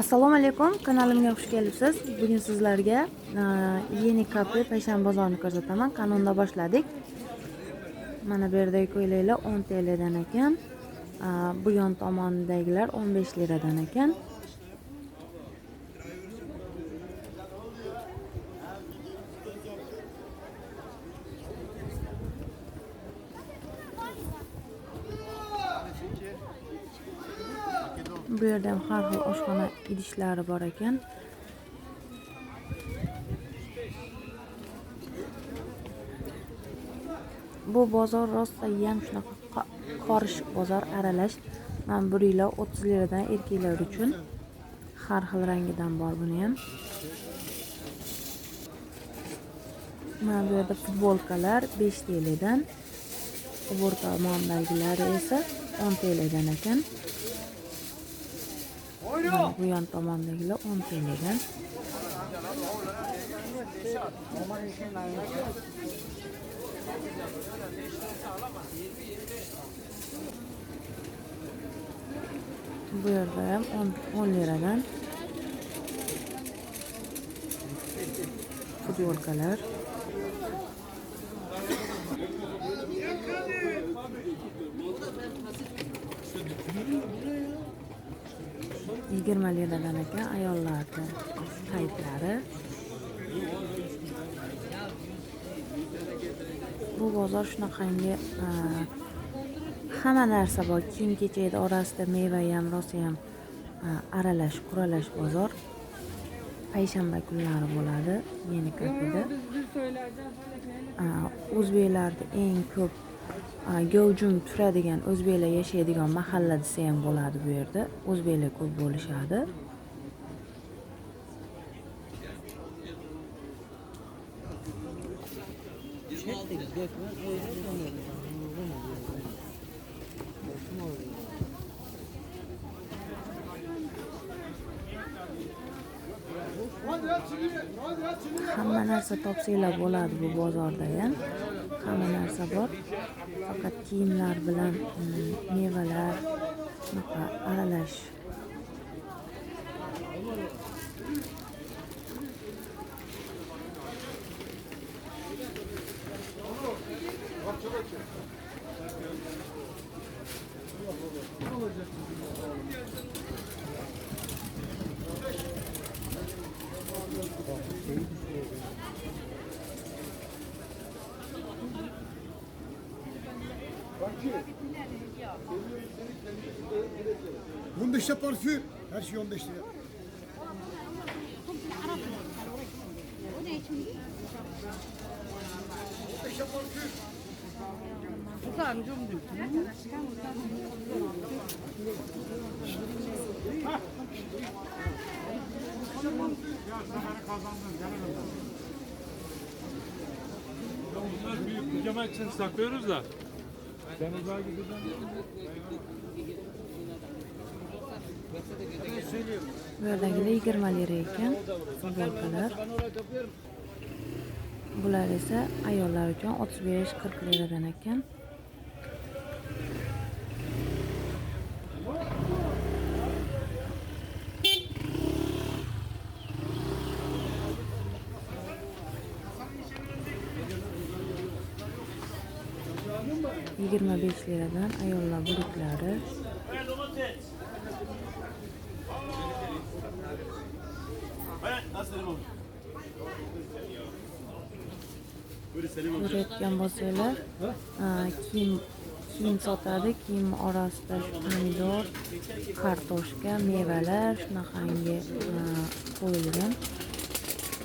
assalomu alaykum kanalimga xush kelibsiz. Bugun sizlarga e, yeni kafe payshanba bozorini ko'rsataman. Kanunda boshladik? Mana bu yerdagi ko'ylaklar 10 tl dan ekan. E, bu yon tomonidagilar 15 liradan ekan bu yerda ham har xil oshxona idishlari bor ekan. Bu bozor rostayam shunaqa qorish bozor aralash mana bir yillar o'ttiz liradan erkaklar uchun har xil rangidan bor buni ham. Mana bu yerda futbolkalar besh tl o'rta bu tomondagilari esa o'n tl ekan. Bu yon tomondagilar 10 tl dan bu yerda ham 10 10 liradan futbolkalar yigirma liradan ekan ayollarni paytlari bu bozor shunaqangi e, hamma narsa bor. Kiyim kechakni orasida meva ham rosa ham e, aralash quralash bozor. Payshanba kunlari bo'ladi meni kafeda. E, O'zbeklarni eng ko'p a, tura turadigan o'zbeklar yashaydigan mahalla desa ham bo'ladi bu yerda. O'zbeklar ko'p bo'lishadi. Hamma narsa topsanglar bo'ladi bu bozorda ham narsa bor faqat kiyimlar bilan mm, mevalar shunaqa aralash Bunda işte parfüm. Her şey 15 lira. Bunda işte parfüm. Bunlar büyük kucama için saklıyoruz da. Sen uzağa gideceksin. bu yerdagilar yigirma lira ekan futbolkalar bular esa ayollar uchun o'ttiz besh qirq liradan ekan. Yigirma besh liradan ayollar bo'liklari ko'rayotgan bo'lsanglar kiyim kiyim sotadi kiyim orasida pomidor kartoshka mevalar shunaqangi qo'yilgan.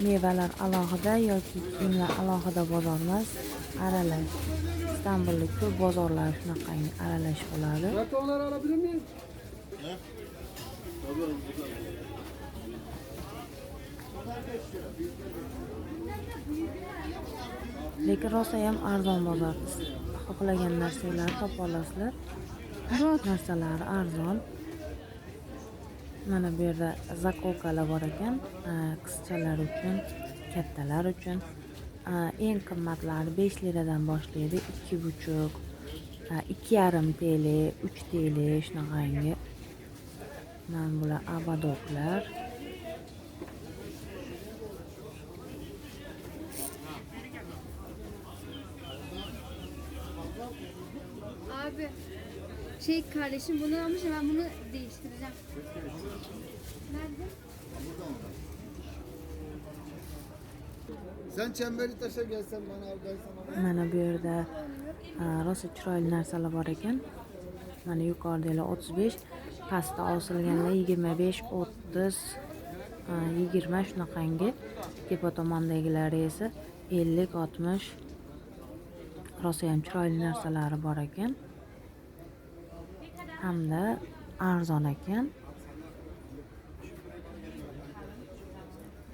Mevalar alohida yoki kiyimlar alohida bozor emas aralash. Istanbullik ko'p bozorlar shunaqangi aralash bo'ladi. Kartonları alabilir miyim? Lekin rosa ham arzon bozor. Xohlagan narsanglarni topa olasizlar. Narsalari arzon. Mana bu yerda zakokalar bor ekan. Qizchalar uchun kattalar uchun. Eng qimmatlari besh liradan boshlaydi. Ikki buchuk ikki yarim tl uch tl shunaqangi. Mana bular abadoklar Abi şey kardeşim bunu almış ben bunu değiştireceğim. Nerede? Sen çemberi taşa gelsen bana al ben sana. mana bu yerda a, rosa chiroyli narsalar bor ekan mana o'ttiz besh pastda osilganda yigirma besh o'ttiz e, yigirma shunaqangi tepa tomondagilari esa ellik oltmish rosayam chiroyli narsalari bor ekan. Hamda arzon ekan.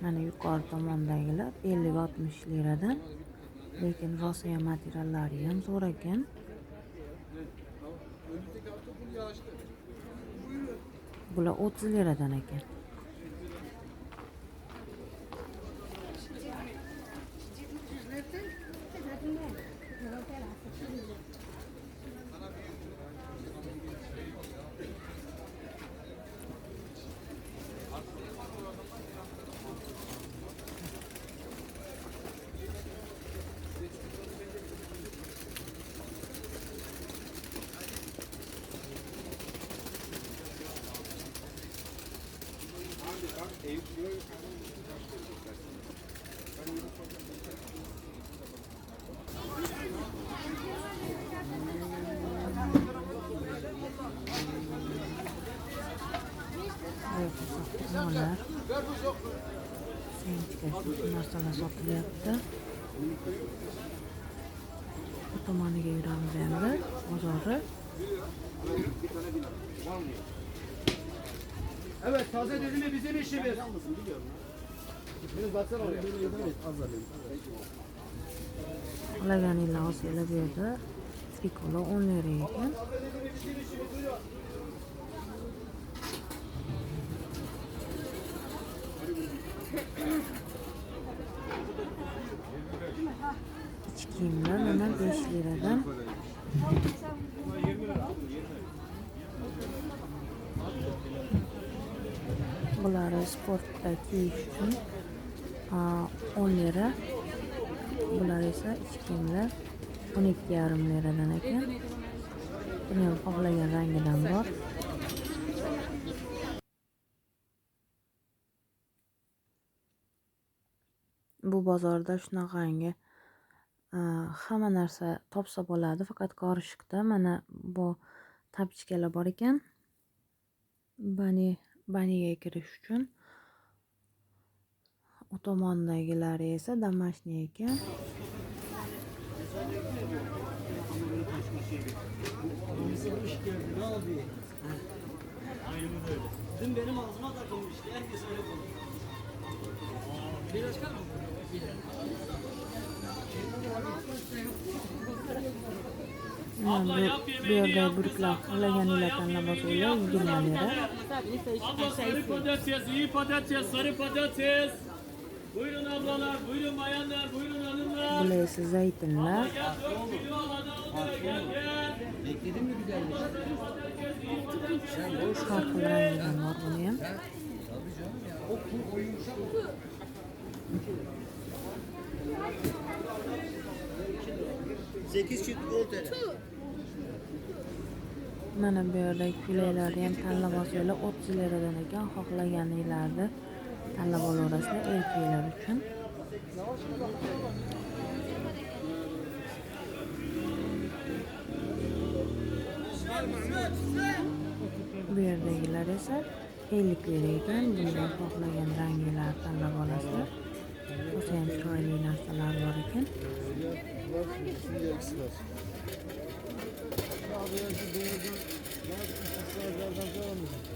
Mana yuqori tomondagilar ellik oltmish liradan lekin rosayam materiallari ham zo'r ekan. Bula 30 liradan ekan. Molar. Senchgacha narsalar sotilyapti. Bu tomoniga yuramiz endi bozorni. Evet taze dilimi bizim işimiz. Xohlaganinglar olsanglar bu yerda trikolo 10 lira ekan. İç kiyimler mana 5 liradan. Sportda kiyish uchun a, 10 lira. Bular esa ichki kiyimlar 12,5 liradan ekan. Buni ham xohlagan rangidan bor. Bu bozorda shunaqangi hamma narsa topsa bo'ladi, faqat qorishiqda mana bu tapichkalar bor ekan. Bani baniga kirish uchun. U tomondagilari esa домашний ekan. Dün benim ağzıma takılmıştı. Herkes öyle konuşuyor. Mana bu, bu biogai buruklah oleh yanilatan nama solo gimana Abla sarı patates, iyi patates. Buyurun ablalar, buyurun bayanlar, buyurun hanımlar. Buraya zeytinler. Bekledin mi güzellik? Kalkılan var bunu ya. Tabii canım ya. O, o yumuşak. 8 çift 10 TL. mana bu yerda ko'ylaklarni ham tanlab olsanglar o'ttiz liradan ekan xohlaganinglarni tanlab olaverasizlar erkaklar uchun bu yerdagilar esa ellik lira ekan bundan xohlagan ranglarni tanlab olasizlar Ekan. Şimdi ikisi var. Abi ya şu istisnalardan devam edelim.